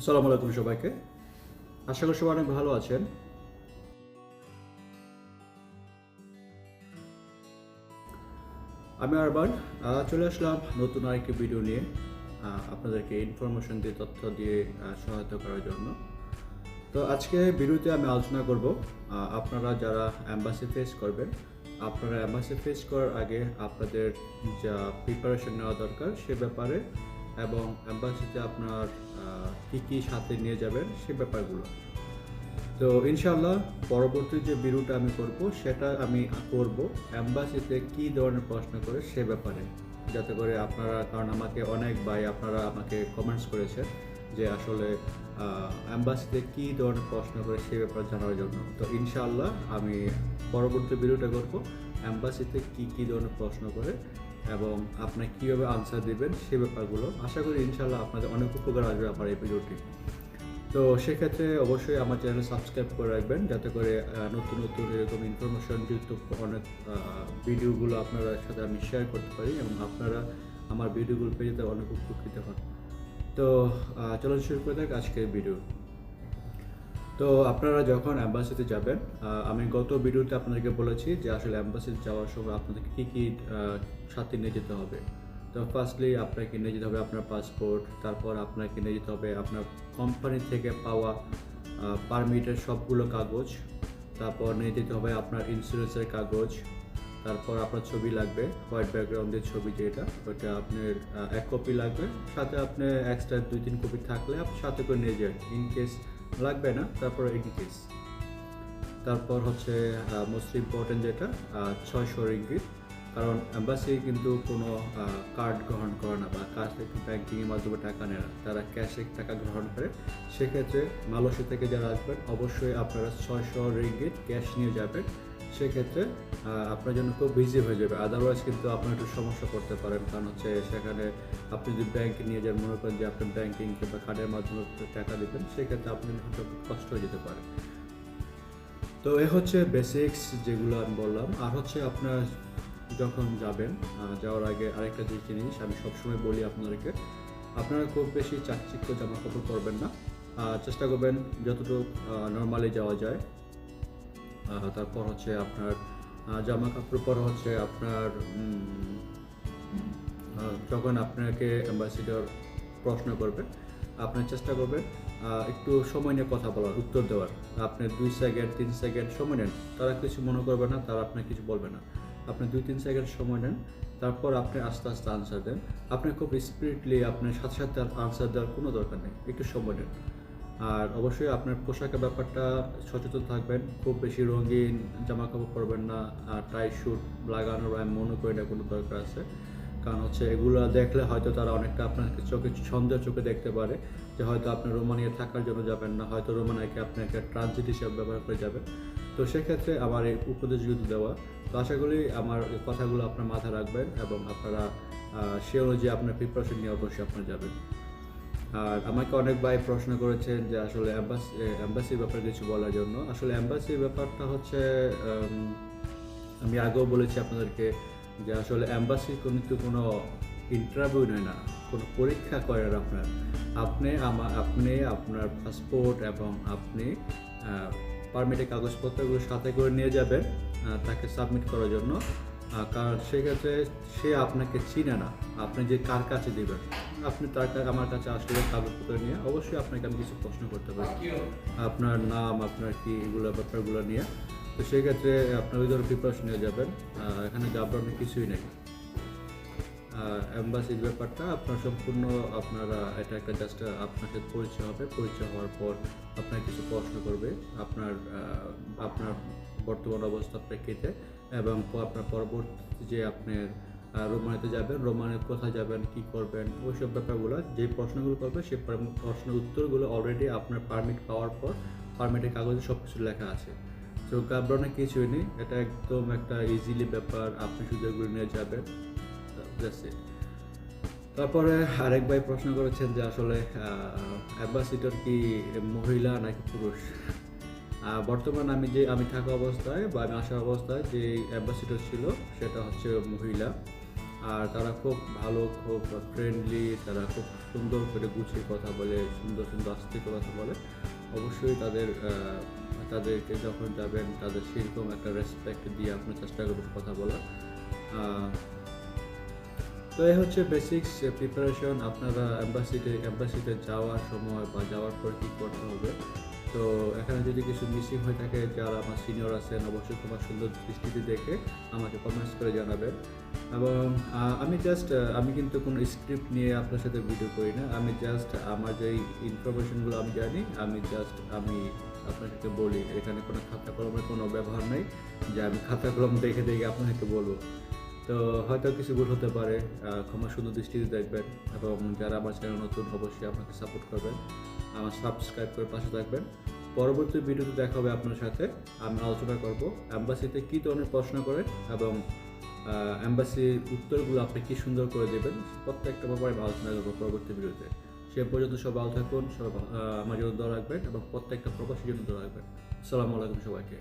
আসসালামু আলাইকুম সবাইকে। আশা করি সবাই অনেক ভালো আছেন। আমি আরবান চলে আসলাম নতুন আরেকটি ভিডিও নিয়ে আপনাদেরকে ইনফরমেশন দিয়ে, তথ্য দিয়ে সহায়তা করার জন্য। তো আজকে ভিডিওতে আমি আলোচনা করব আপনারা যারা অ্যাম্বাসি ফেস করবেন, আপনারা অ্যাম্বাসি ফেস করার আগে আপনাদের যা প্রিপারেশন নেওয়া দরকার সে ব্যাপারে এবং অ্যাম্বাসিতে আপনার কী কী সাথে নিয়ে যাবেন সে ব্যাপারগুলো। তো ইনশাল্লাহ পরবর্তী যে ভিডিওটা আমি করব, সেটা আমি করব অ্যাম্বাসিতে কী ধরনের প্রশ্ন করে সে ব্যাপারে। যাতে করে আপনারা, কারণ আমাকে অনেক ভাই, আপনারা আমাকে কমেন্টস করেছেন যে আসলে অ্যাম্বাসিতে কী ধরনের প্রশ্ন করে সে ব্যাপারে জানার জন্য। তো ইনশাআল্লাহ আমি পরবর্তী ভিডিওটা করব, অ্যাম্বাসিতে কী কী ধরনের প্রশ্ন করে এবং আপনি কীভাবে আনসার দেবেন সে ব্যাপারগুলো, আশা করি ইনশাআল্লাহ আপনাদের অনেক উপকার আসবে আমার এই ভিডিওটি তো সেক্ষেত্রে অবশ্যই আমার চ্যানেল সাবস্ক্রাইব করে রাখবেন, যাতে করে নতুন নতুন এরকম ইনফরমেশন যুক্ত অনেক ভিডিওগুলো আপনারা সাথে আমি শেয়ার করতে পারি এবং আপনারা আমার ভিডিওগুলো পেয়ে যেতে অনেক উপকৃত হন। তো চলুন শুরু করে থাক আজকের ভিডিও তো আপনারা যখন অ্যাম্বাসিতে যাবেন আমি গত ভিডিওতে আপনাদেরকে বলেছি যে আসলে অ্যাম্বাসিতে যাওয়ার সময় আপনাদেরকে কী কী সাথে নিয়ে যেতে হবে। তো ফার্স্টলি আপনাকে নিয়ে যেতে হবে আপনার পাসপোর্ট তারপর আপনাকে নিয়ে যেতে হবে আপনার কোম্পানি থেকে পাওয়া পারমিটের সবগুলো কাগজ, তারপর নিয়ে যেতে হবে আপনার ইন্স্যুরেন্সের কাগজ, তারপর আপনার ছবি লাগবে হোয়াইট ব্যাকগ্রাউন্ডের ছবি যেটা, ওটা আপনার এক কপি লাগবে, সাথে আপনি এক্সট্রা দুই তিন কপি থাকলে আপনি সাথে করে নিয়ে যান ইন কেস লাগবে না, তারপর এডিকেস কেস তারপর হচ্ছে মোস্ট ইম্পর্টেন্ট যেটা ছয়শো রিঙ্গিত কারণ অ্যাম্বাসি কিন্তু কোনো কার্ড গ্রহণ করে না বা কাজ থেকে ব্যাংকিংয়ের মাধ্যমে টাকা নেয় না। তারা ক্যাশে টাকা গ্রহণ করে। সেক্ষেত্রে মালয়েশিয়া থেকে যারা আসবেন, অবশ্যই আপনারা ছয়শো রিঙ্গিত ক্যাশ নিয়ে যাবেন। সেক্ষেত্রে আপনার জন্য খুব বিজি হয়ে যাবে। আদারওয়াইজ কিন্তু আপনার একটু সমস্যা করতে পারেন। কারণ হচ্ছে সেখানে আপনি যদি ব্যাংকে নিয়ে যান, মনে করেন যে আপনি ব্যাংকিং কিংবা কার্ডের মাধ্যমে টাকা দেবেন সেক্ষেত্রে আপনি হয়তো কষ্ট হয়ে যেতে পারে। তো এ হচ্ছে বেসিক্স যেগুলো আমি বললাম। আর হচ্ছে আপনার যখন যাবেন যাওয়ার আগে আরেকটা যে জিনিস আমি সবসময় বলি আপনাদেরকে, আপনারা খুব বেশি চাকচিক্য জামা কাপড় পরবেন না। চেষ্টা করবেন যতটুকু নর্মালি যাওয়া যায়। তারপর হচ্ছে আপনার জামা কাপড় পরা হচ্ছে আপনার যখন আপনাকে অ্যাম্বাসিডর প্রশ্ন করবে, আপনি চেষ্টা করবেন একটু সময় নিয়ে কথা বলার, উত্তর দেওয়ার। আপনি দুই সেকেন্ড তিন সেকেন্ড সময় নেন, তারা কিছু মনে করবে না, তারা আপনাকে কিছু বলবে না। আপনি দুই, তিন সেকেন্ড সময় নেন, তারপর আপনি আস্তে আস্তে আনসার দেন। আপনি খুব স্পিরিটলি আপনার সাথে সাথে আনসার দেওয়ার কোনো দরকার নেই, একটু সময় নেন। আর অবশ্যই আপনার পোশাকের ব্যাপারটা সচেতন থাকবেন। খুব বেশি রঙিন জামা কাপড় পরবেন না আর টাই শুট লাগানোর আমি মনে করি না কোনো দরকার আছে। কারণ হচ্ছে এগুলো দেখলে হয়তো তারা অনেকটা আপনাকে চোখে সন্দেহ চোখে দেখতে পারে যে হয়তো আপনি রোমানিয়া থাকার জন্য যাবেন না, হয়তো রোমানিয়াকে আপনি একটা ট্রানজিট হিসাবে ব্যবহার করে যাবেন। তো সেক্ষেত্রে আমার এই উপদেশগুলো দেওয়া, তো আশা করি আমার কথাগুলো আপনার মাথায় রাখবেন এবং আপনারা সে অনুযায়ী আপনার প্রিপারেশন নিয়ে অবশ্যই আপনার যাবেন। আর আমাকে অনেক ভাই প্রশ্ন করেছেন যে আসলে অ্যাম্বাসি ব্যাপারে কিছু বলার জন্য। আসলে অ্যাম্বাসির ব্যাপারটা হচ্ছে আমি আগেও বলেছি আপনাদেরকে যে আসলে অ্যাম্বাসি কিন্তু কোনো ইন্টারভিউ নেয় না, কোনো পরীক্ষা করে না আপনার। আপনি আমার আপনি আপনার পাসপোর্ট এবং আপনি পারমিটের কাগজপত্রগুলো সাথে করে নিয়ে যাবেন তাকে সাবমিট করার জন্য। কারণ সেক্ষেত্রে সে আপনাকে চিনে না। আপনি যে কার কাছে দিবেন, আপনি তার কা- আমার কাছে আসলে কাগজপত্র নিয়ে অবশ্যই আপনাকে আমি কিছু প্রশ্ন করতে পারি। আপনার নাম, আপনার কি, এগুলো, ব্যাপারগুলো নিয়ে। তো সেই ক্ষেত্রে আপনার ওই ধরনের প্রিপারেশন নিয়ে যাবেন। এখানে ঘাবড়ানোর কিছুই নেই। অ্যাম্বাসির ব্যাপারটা আপনার সম্পূর্ণ আপনারা, এটা একটা জাস্ট আপনার সাথে পরিচয় হবে। পরিচয় হওয়ার পর আপনার কিছু প্রশ্ন করবে। আপনার আপনার বর্তমান অবস্থা প্রেক্ষিতে। এবং আপনার পরবর্তী যে আপনার রোমানিতে যাবেন রোমানিতে কোথায় যাবেন, কি করবেন, ওইসব ব্যাপারগুলো, যে প্রশ্নগুলো করবে সেই প্রশ্নের উত্তরগুলো অলরেডি আপনার পারমিট পাওয়ার পর পারমিটের কাগজে সব কিছু লেখা আছে তো ঘাবড়ানোর কিছুই নেই, এটা একদম একটা ইজিলি ব্যাপার, আপনি এগুলো নিয়ে যাবেন. তারপরে আরেক ভাই প্রশ্ন করেছেন যে আসলে অ্যাম্বাসিডর কি মহিলা নাকি পুরুষ বর্তমান আমি যে আমি থাকা অবস্থায় বা আমি আসা অবস্থায় যে অ্যাম্বাসিডর ছিল সেটা হচ্ছে মহিলা। আর তারা খুব ভালো খুব ফ্রেন্ডলি তারা খুব সুন্দর করে গুছিয়ে কথা বলে সুন্দর সুন্দর আস্তিক কথা বলে। অবশ্যই তাদের তাদেরকে যখন যাবেন তাদের সেরকম একটা রেসপেক্ট দিয়ে আপনার চেষ্টা করবেন কথা আহ, তো এই হচ্ছে বেসিক্স প্রিপারেশন আপনারা অ্যাম্বাসিতে অ্যাম্বাসিতে যাওয়ার সময় বা যাওয়ার পর কী করতে হবে? তো এখানে যদি কিছু মিসিং হয়ে থাকে, যারা আমার সিনিয়র আছেন, অবশ্যই তোমার সুন্দর দৃষ্টিতে দেখে আমাকে কমেন্টস করে জানাবেন। এবং আমি জাস্ট আমি কিন্তু কোনো স্ক্রিপ্ট নিয়ে আপনার সাথে ভিডিও করি না। আমি জাস্ট আমার যে ইনফরমেশনগুলো আমি জানি, আমি জাস্ট আমি আপনার সাথে বলি। এখানে কোনো খাতা কলমের কোনো ব্যবহার নেই যে আমি খাতা কলম দেখে দেখে আপনাকে বলব। তো হয়তো কিছু ভুল হতে পারে ক্ষমা সুন্দর দৃষ্টিতে দেখবেন। এবং যারা আমার চ্যানেল নতুন, অবশ্যই আপনাকে সাপোর্ট করবেন। আমার সাবস্ক্রাইব করে পাশে থাকবেন। পরবর্তী ভিডিওতে দেখা হবে আপনার সাথে। আমরা আলোচনা করব অ্যাম্বাসিতে কী ধরনের প্রশ্ন করে এবং অ্যাম্বাসির উত্তরগুলো আপনি কী সুন্দর করে দেবেন, প্রত্যেকটা ব্যাপারে আলোচনা করব পরবর্তী ভিডিওতে। সে পর্যন্ত সব ভালো থাকুন সব আমার জন্য দোয়া রাখবেন এবং প্রত্যেকটা প্রবাসীর জন্য দোয়া রাখবেন। আসসালামু আলাইকুম সবাইকে।